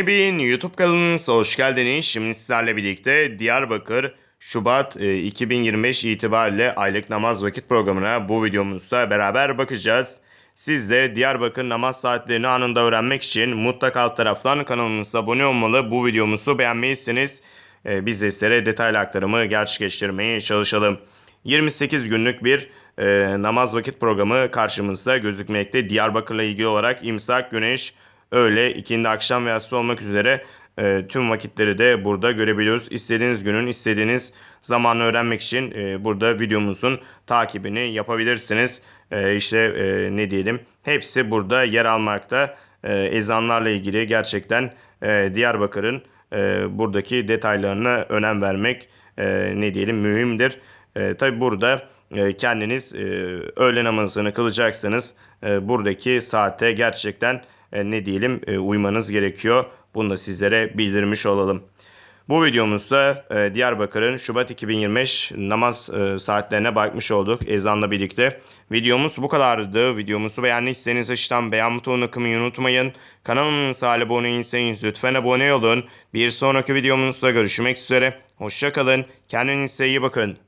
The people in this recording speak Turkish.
Bin YouTube kanalınıza hoş geldiniz. Şimdi sizlerle birlikte Diyarbakır Şubat e, 2025 itibariyle aylık namaz vakit programına bu videomuzda beraber bakacağız. Siz de Diyarbakır namaz saatlerini anında öğrenmek için mutlaka alt taraftan kanalımıza abone olmalı. Bu videomuzu beğenmeyi e, biz de sizlere detaylı aktarımı gerçekleştirmeye çalışalım. 28 günlük bir e, namaz vakit programı karşımızda gözükmekte. Diyarbakır'la ilgili olarak imsak, güneş, öğle, ikindi, akşam ve yatsı olmak üzere e, tüm vakitleri de burada görebiliyoruz. İstediğiniz günün istediğiniz zamanı öğrenmek için e, burada videomuzun takibini yapabilirsiniz. E, işte e, ne diyelim hepsi burada yer almakta. E, ezanlarla ilgili gerçekten e, Diyarbakır'ın e, buradaki detaylarına önem vermek e, ne diyelim mühimdir. E, Tabi burada e, kendiniz e, öğle namazını kılacaksınız. E, buradaki saate gerçekten ne diyelim e, uymanız gerekiyor. Bunu da sizlere bildirmiş olalım. Bu videomuzda e, Diyarbakır'ın Şubat 2025 namaz e, saatlerine bakmış olduk ezanla birlikte. Videomuz bu kadardı. Videomuzu beğendiyseniz aşağıdan beğen butonuna kılmayı unutmayın. Kanalımıza abone değilseniz lütfen abone olun. Bir sonraki videomuzda görüşmek üzere. Hoşçakalın. Kendinize iyi bakın.